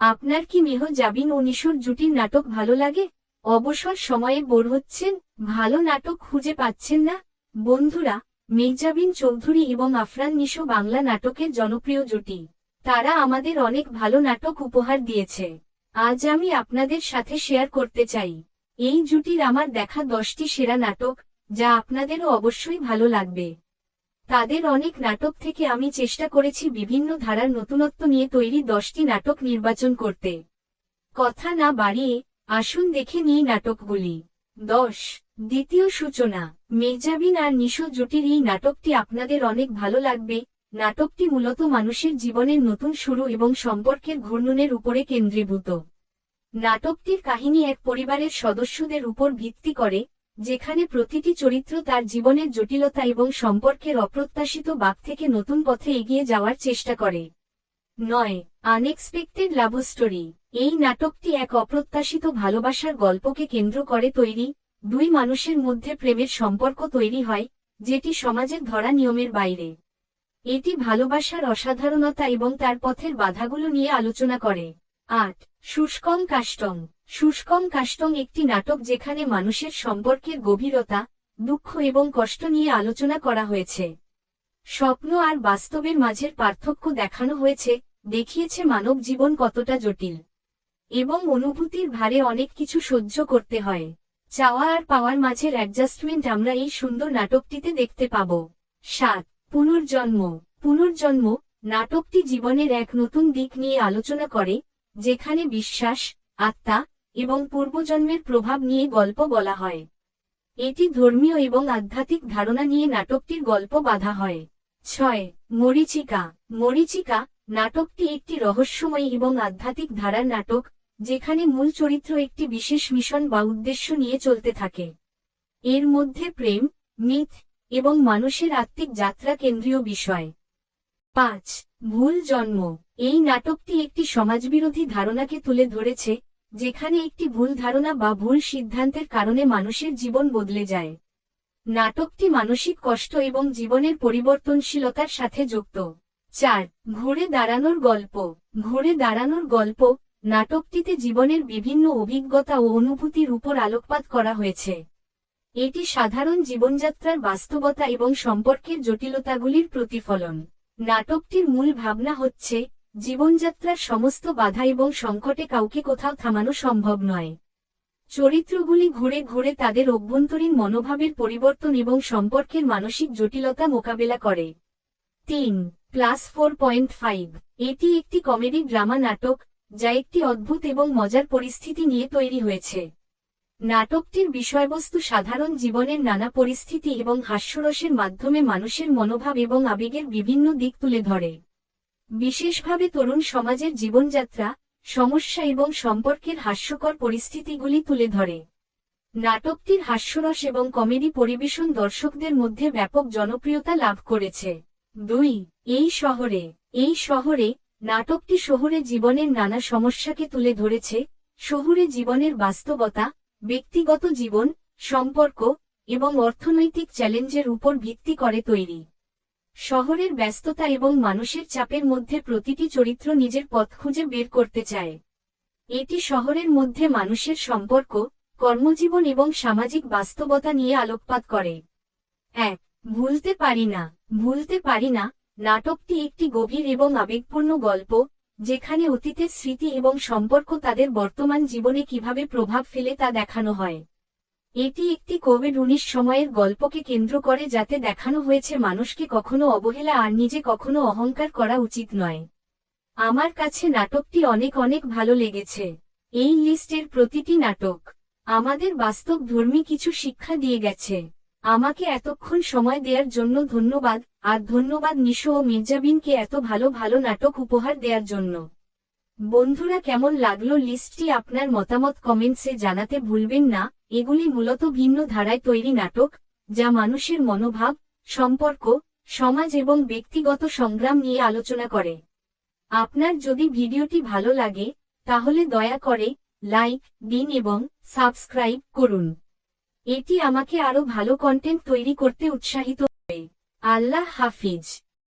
আপনার কি মেহ জাবিন ও নিশোর জুটির নাটক ভালো লাগে? অবসর সময়ে বোর হচ্ছেন, ভালো নাটক খুঁজে পাচ্ছেন না। বন্ধুরা মেহজাবিন চৌধুরী এবং আফরান নিশো বাংলা নাটকের জনপ্রিয় জুটি। তারা আমাদের অনেক ভালো নাটক উপহার দিয়েছে। আজ আমি আপনাদের সাথে শেয়ার করতে চাই। এই জুটির আমার দেখা দশটি সেরা নাটক, যা আপনাদেরও অবশ্যই ভালো লাগবে। তাদের অনেক নাটক থেকে আমি চেষ্টা করেছি বিভিন্ন ধারার নতুনত্ব নিয়ে তৈরি দশটি নাটক নির্বাচন করতে। কথা না বাড়িয়ে আসুন দেখে নিই নাটকগুলি। দশ, দ্বিতীয় সূচনা। মেজাবিন আর নিশো জুটির এই নাটকটি আপনাদের অনেক ভালো লাগবে। নাটকটি মূলত মানুষের জীবনের নতুন শুরু এবং সম্পর্কের ঘূর্ণনের উপরে কেন্দ্রীভূত। নাটকটির কাহিনী এক পরিবারের সদস্যদের উপর ভিত্তি করে যেখানে প্রতিটি চরিত্র তার জীবনের জটিলতা এবং সম্পর্কের অপ্রত্যাশিত বাক থেকে নতুন পথে এগিয়ে যাওয়ার চেষ্টা করে। নয় আনএক্সপেক্টেড লাভ স্টোরি এই নাটকটি এক অপ্রত্যাশিত ভালোবাসার গল্পকে কেন্দ্র করে তৈরি। দুই মানুষের মধ্যে প্রেমের সম্পর্ক তৈরি হয়, যেটি সমাজের ধরা নিয়মের বাইরে। এটি ভালোবাসার অসাধারণতা এবং তার পথের বাধাগুলো নিয়ে আলোচনা করে। আট শুষ্কম কাষ্টং। শুষ্কম কাষ্টং একটি নাটক যেখানে মানুষের সম্পর্কের গভীরতা, দুঃখ এবং কষ্ট নিয়ে আলোচনা করা হয়েছে। স্বপ্ন আর বাস্তবের মাঝের পার্থক্য দেখানো হয়েছে, দেখিয়েছে মানব জীবন কতটা জটিল। এবং অনুভূতির ভারে অনেক কিছু সহ্য করতে হয়। চাওয়া আর পাওয়ার মাঝের অ্যাডজাস্টমেন্ট আমরা এই সুন্দর নাটকটিতে দেখতে পাব। সাত, পুনর্জন্ম। পুনর্জন্ম, নাটকটি জীবনের এক নতুন দিক নিয়ে আলোচনা করে যেখানে বিশ্বাস, আত্মা এবং পূর্বজন্মের প্রভাব নিয়ে গল্প বলা হয়। এটি ধর্মীয় এবং আধ্যাত্মিক ধারণা নিয়ে নাটকটির গল্প বাধা হয়। ছয়, মরিচিকা। মরিচিকা নাটকটি একটি রহস্যময় এবং আধ্যাত্মিক ধারার নাটক, যেখানে মূল চরিত্র একটি বিশেষ মিশন বা উদ্দেশ্য নিয়ে চলতে থাকে। এর মধ্যে প্রেম, মিথ এবং মানুষের আত্মিক যাত্রা কেন্দ্রীয় বিষয়। পাঁচ ভুল জন্ম। এই নাটকটি একটি সমাজবিরোধী ধারণাকে তুলে ধরেছে, যেখানে একটি ভুল ধারণা বা ভুল সিদ্ধান্তের কারণে মানুষের জীবন বদলে যায়। নাটকটি মানসিক কষ্ট এবং জীবনের পরিবর্তনশীলতার সাথে যুক্ত। চার, ঘুরে দাঁড়ানোর গল্প। ঘুরে দাঁড়ানোর গল্প, নাটকটিতে জীবনের বিভিন্ন অভিজ্ঞতা ও অনুভূতির উপর আলোকপাত করা হয়েছে। এটি সাধারণ জীবনযাত্রার বাস্তবতা এবং সম্পর্কের জটিলতাগুলির প্রতিফলন। নাটকটির মূল ভাবনা হচ্ছে, জীবনযাত্রার সমস্ত বাধা এবং সংকটে কাউকে কোথাও থামানো সম্ভব নয়। চরিত্রগুলি ঘুরে ঘুরে তাদের অভ্যন্তরীণ মনোভাবের পরিবর্তন এবং সম্পর্কের মানসিক জটিলতা মোকাবেলা করে। তিন প্লাস ফোর পয়েন্ট ফাইভ। এটি একটি কমেডি ড্রামা নাটক, যা একটি অদ্ভুত এবং মজার পরিস্থিতি নিয়ে তৈরি হয়েছে। নাটকটির বিষয়বস্তু সাধারণ জীবনের নানা পরিস্থিতি এবং হাস্যরসের মাধ্যমে মানুষের মনোভাব এবং আবেগের বিভিন্ন দিক তুলে ধরে। বিশেষভাবে তরুণ সমাজের জীবনযাত্রা, সমস্যা এবং সম্পর্কের হাস্যকর পরিস্থিতিগুলি তুলে ধরে। নাটকটির হাস্যরস এবং কমেডি পরিবেশন দর্শকদের মধ্যে ব্যাপক জনপ্রিয়তা লাভ করেছে। দুই, এই শহরে এই শহরে নাটকটি শহুরে জীবনের নানা সমস্যাকে তুলে ধরেছে, শহুরে জীবনের বাস্তবতা ব্যক্তিগত জীবন, সম্পর্ক এবং অর্থনৈতিক চ্যালেঞ্জের উপর ভিত্তি করে তৈরি। শহরের ব্যস্ততা এবং মানুষের চাপের মধ্যে প্রতিটি চরিত্র নিজের পথ খুঁজে বের করতে চায়। এটি শহরের মধ্যে মানুষের সম্পর্ক, কর্মজীবন এবং সামাজিক বাস্তবতা নিয়ে আলোকপাত করে। এক, ভুলতে পারি না। ভুলতে পারি না, নাটকটি একটি গভীর এবং আবেগপূর্ণ গল্প যেখানে অতীতের স্মৃতি এবং সম্পর্ক তাদের বর্তমান জীবনে কীভাবে প্রভাব ফেলে তা দেখানো হয়। এটি একটি কোভিড উনিশ সময়ের গল্পকে কেন্দ্র করে যাতে দেখানো হয়েছে মানুষকে কখনো অবহেলা আর নিজে কখনো অহংকার করা উচিত নয়। আমার কাছে নাটকটি অনেক অনেক ভালো লেগেছে। এই লিস্টের প্রতিটি নাটক আমাদের বাস্তব ধর্মী কিছু শিক্ষা দিয়ে গেছে। আমাকে এতক্ষণ সময় দেওয়ার জন্য ধন্যবাদ, আর ধন্যবাদ নিশো ও মির্জাবিনকে এত ভালো ভালো নাটক উপহার দেওয়ার জন্য। বন্ধুরা, কেমন লাগল লিস্টটি আপনার মতামত কমেন্টসে জানাতে ভুলবেন না। এগুলি মূলত ভিন্ন ধারায় তৈরি নাটক, যা মানুষের মনোভাব, সম্পর্ক, সমাজ এবং ব্যক্তিগত সংগ্রাম নিয়ে আলোচনা করে। আপনার যদি ভিডিওটি ভালো লাগে, তাহলে দয়া করে লাইক, দিন এবং সাবস্ক্রাইব করুন। এটি আমাকে আরও ভালো কন্টেন্ট তৈরি করতে উৎসাহিত হবে আল্লাহ হাফিজ।